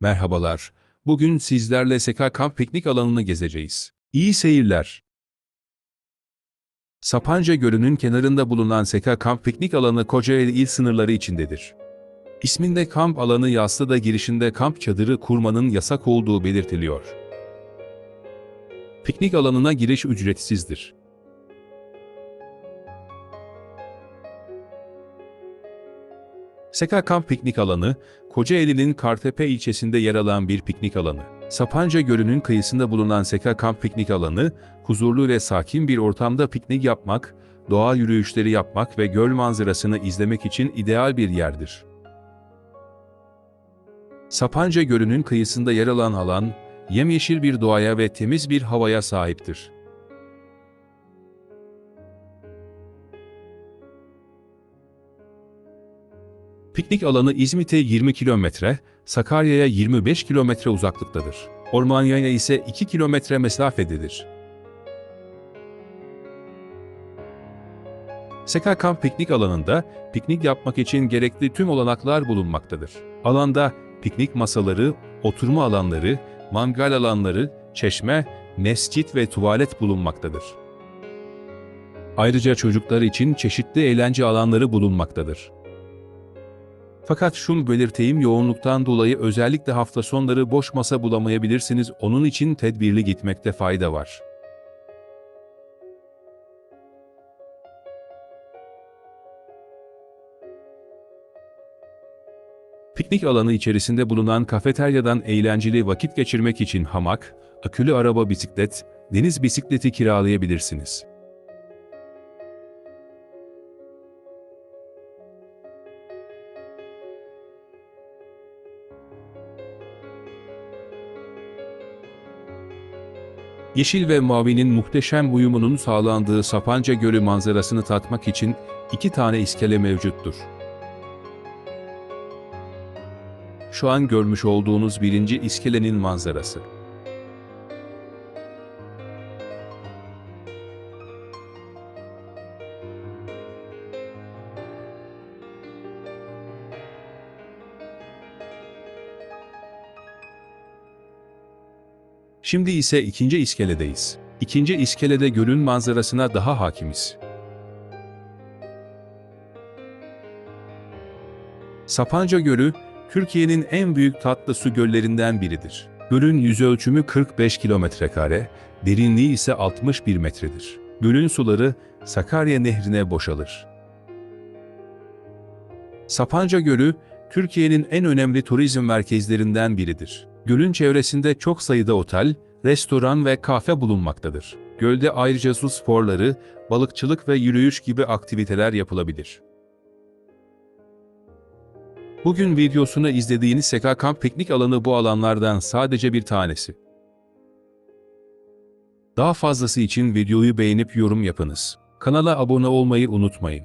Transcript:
Merhabalar. Bugün sizlerle Seka Kamp Piknik alanını gezeceğiz. İyi seyirler. Sapanca Gölü'nün kenarında bulunan Seka Kamp Piknik alanı Kocaeli il sınırları içindedir. İsminde kamp alanı yaslı da girişinde kamp çadırı kurmanın yasak olduğu belirtiliyor. Piknik alanına giriş ücretsizdir. Seka Kamp Piknik Alanı, Kocaeli'nin Kartepe ilçesinde yer alan bir piknik alanı. Sapanca Gölü'nün kıyısında bulunan Seka Kamp Piknik Alanı, huzurlu ve sakin bir ortamda piknik yapmak, doğa yürüyüşleri yapmak ve göl manzarasını izlemek için ideal bir yerdir. Sapanca Gölü'nün kıyısında yer alan alan, yemyeşil bir doğaya ve temiz bir havaya sahiptir. Piknik alanı İzmit'e 20 kilometre, Sakarya'ya 25 kilometre uzaklıktadır. Ormanya'ya ise 2 kilometre mesafededir. Seka Kamp piknik alanında piknik yapmak için gerekli tüm olanaklar bulunmaktadır. Alanda piknik masaları, oturma alanları, mangal alanları, çeşme, mescit ve tuvalet bulunmaktadır. Ayrıca çocuklar için çeşitli eğlence alanları bulunmaktadır. Fakat şunu belirteyim yoğunluktan dolayı özellikle hafta sonları boş masa bulamayabilirsiniz. Onun için tedbirli gitmekte fayda var. Piknik alanı içerisinde bulunan kafeteryadan eğlenceli vakit geçirmek için hamak, akülü araba bisiklet, deniz bisikleti kiralayabilirsiniz. Yeşil ve mavinin muhteşem uyumunun sağlandığı Sapanca Gölü manzarasını tatmak için iki tane iskele mevcuttur. Şu an görmüş olduğunuz birinci iskelenin manzarası. Şimdi ise ikinci iskeledeyiz. İkinci iskelede gölün manzarasına daha hakimiz. Sapanca Gölü, Türkiye'nin en büyük tatlı su göllerinden biridir. Gölün yüz ölçümü 45 kilometre kare, derinliği ise 61 metredir. Gölün suları Sakarya Nehri'ne boşalır. Sapanca Gölü, Türkiye'nin en önemli turizm merkezlerinden biridir. Gölün çevresinde çok sayıda otel, restoran ve kafe bulunmaktadır. Gölde ayrıca su sporları, balıkçılık ve yürüyüş gibi aktiviteler yapılabilir. Bugün videosunu izlediğiniz Seka Kamp Piknik alanı bu alanlardan sadece bir tanesi. Daha fazlası için videoyu beğenip yorum yapınız. Kanala abone olmayı unutmayın.